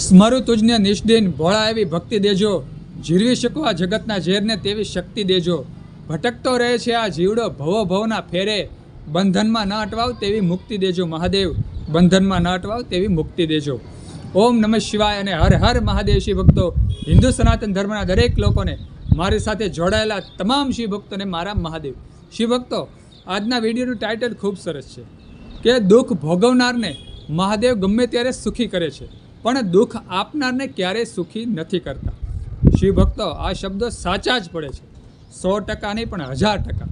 સ્મરું તુજને નિષ્દિન ભોળા એવી ભક્તિ દેજો. જીરવી શકો આ જગતના ઝેરને તેવી શક્તિ દેજો. ભટકતો રહે છે આ જીવડો ભવો ભવના ફેરે. બંધનમાં ન અટવાવ તેવી મુક્તિ દેજો મહાદેવ. બંધનમાં ન અટવાવ તેવી મુક્તિ દેજો. ઓમ નમઃ શિવાય અને હર હર મહાદેવ શિવ ભક્તો. હિન્દુ સનાતન ધર્મના દરેક લોકોને મારી સાથે જોડાયેલા તમામ શિવ ભક્તોને મારા મહાદેવ. શિવ ભક્તો, આજના વિડીયોનું ટાઇટલ ખૂબ સરસ છે કે દુઃખ ભોગવનારને મહાદેવ ગમે ત્યારે સુખી કરે છે. પણ દુઃખ આપનારને ક્યારેય સુખી નથી કરતા. શિવભક્તો આ શબ્દો સાચા જ પડે છે. સો ટકા નહીં પણ હજાર ટકા.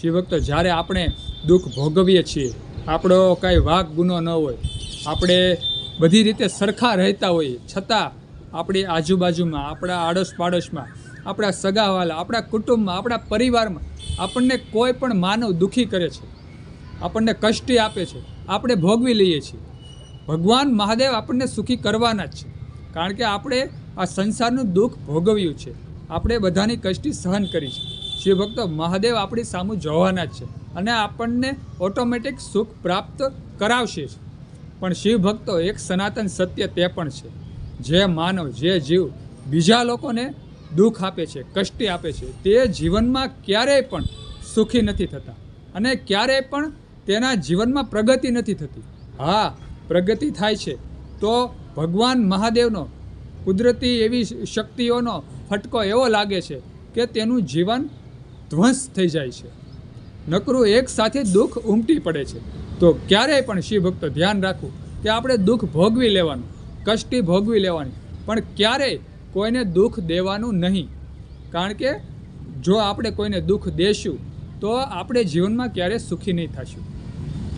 શિવભક્તો, જ્યારે આપણે દુઃખ ભોગવીએ છીએ, આપણો કાંઈ વાક ગુનો ન હોય, આપણે બધી રીતે સરખા રહેતા હોઈએ, છતાં આપણી આજુબાજુમાં, આપણા આડોશ પાડોશમાં આપણા સગાવાલા, આપણા કુટુંબમાં, આપણા પરિવારમાં આપણને કોઈ પણ માનવ દુઃખી કરે છે. આપણને કષ્ટી આપે છે. આપણે ભોગવી લઈએ છીએ. ભગવાન મહાદેવ આપણને સુખી કરવાના જ છે. કારણ કે આપણે આ સંસારનું દુઃખ ભોગવ્યું છે. આપણે બધાની કષ્ટી સહન કરી છે. શિવ ભક્તો, મહાદેવ આપણી સામું જોવાના જ છે અને આપણને ઓટોમેટિક સુખ પ્રાપ્ત કરાવશે જ. પણ શિવ ભક્તો, એક સનાતન સત્ય તે પણ છે. જે માનવ, જે જીવ, બીજા લોકોને દુઃખ આપે છે, કષ્ટી આપે છે, તે જીવનમાં ક્યારેય પણ સુખી નથી થતા. અને ક્યારેય પણ તેના જીવનમાં પ્રગતિ નથી થતી. હા પ્રગતિ થાય છે, તો ભગવાન મહાદેવનો, કુદરતી એવી શક્તિઓનો ફટકો એવો લાગે છે કે તેનું જીવન ધ્વંસ થઈ જાય છે. નકરું એક સાથે દુઃખ ઉમટી પડે છે. તો ક્યારેય પણ શિવ ભક્તો ધ્યાન રાખવું કે આપણે દુઃખ ભોગવી લેવાનું, કષ્ટી ભોગવી લેવાની, પણ ક્યારેય કોઈને દુઃખ દેવાનું નહીં. કારણ કે જો આપણે કોઈને દુઃખ દેશું, તો આપણે જીવનમાં ક્યારેય સુખી નહીં થશું.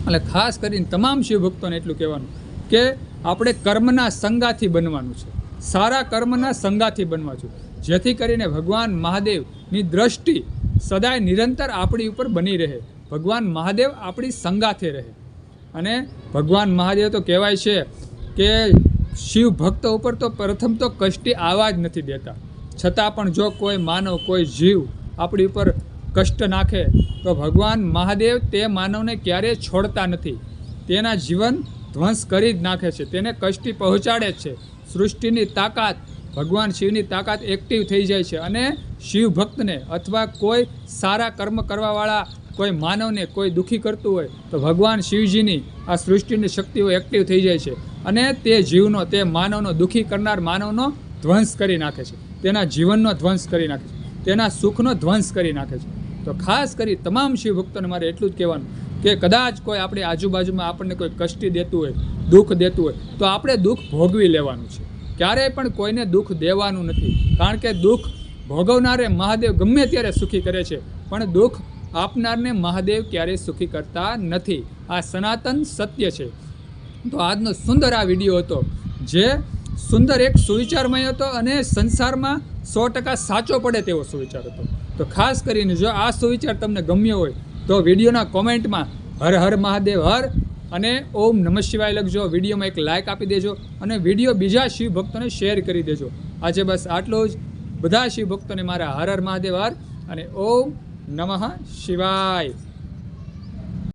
એટલે ખાસ કરીને તમામ શિવ ભક્તોને એટલું કહેવાનું કે આપણે કર્મના સંગાથી બનવાનું છે. સારા કર્મના સંગાથી બનવા છું જેથી કરીને ભગવાન મહાદેવની દ્રષ્ટિ સદાય નિરંતર આપણી ઉપર બની રહે. ભગવાન મહાદેવ આપણી સંગાથે રહે. અને ભગવાન મહાદેવ તો કહેવાય છે કે શિવ ભક્ત ઉપર તો પ્રથમ તો કષ્ટી આવા જ નથી દેતા. છતાં પણ જો કોઈ માનવ, કોઈ જીવ આપણી ઉપર કષ્ટ નાખે, તો ભગવાન મહાદેવ તે માનવને ક્યારેય છોડતા નથી. તેના જીવન ધ્વંસ કરી જ નાખે છે. તેને કષ્ટી પહોંચાડે છે. સૃષ્ટિની તાકાત, ભગવાન શિવની તાકાત એક્ટિવ થઈ જાય છે અને શિવ ભક્તને અથવા કોઈ સારા કર્મ કરવાવાળા, કોઈ માનવને કોઈ દુઃખી કરતું હોય, તો ભગવાન શિવજીની આ સૃષ્ટિની શક્તિઓ એક્ટિવ થઈ જાય છે અને તે જીવનો, તે માનવનો, દુઃખી કરનાર માનવનો ધ્વંસ કરી નાખે છે. તેના જીવનનો ધ્વંસ કરી નાખે છે. તેના સુખનો ધ્વંસ કરી નાખે છે. તો ખાસ કરી તમામ શિવભક્તોને મારે એટલું જ કહેવાનું કે કદાચ કોઈ આપણી આજુબાજુમાં આપણને કોઈ કષ્ટી દેતું હોય, દુઃખ દેતું હોય, તો આપણે દુઃખ ભોગવી લેવાનું છે. ક્યારેય પણ કોઈને દુઃખ દેવાનું નથી. કારણ કે દુઃખ ભોગવનારે મહાદેવ ગમે ત્યારે સુખી કરે છે, પણ દુઃખ આપનારને મહાદેવ ક્યારેય સુખી કરતા નથી. આ સનાતન સત્ય છે. તો આજનો સુંદર આ વીડિયો હતો, જે સુંદર એક સુવિચારમય હતો અને સંસારમાં સો ટકા સાચો પડે તેવો સુવિચાર હતો. તો ખાસ કરીને જો આ સુવિચાર તમને ગમ્યો હોય, તો વિડીયોના કોમેન્ટમાં હર હર મહાદેવ હર અને ઓમ નમઃ શિવાય લખજો. વિડીયોમાં એક લાઇક આપી દેજો અને વીડિયો બીજા શિવ ભક્તોને શેર કરી દેજો. આજે બસ આટલું જ. બધા શિવ ભક્તોને મારા હર હર મહાદેવ હર અને ઓમ નમઃ શિવાય.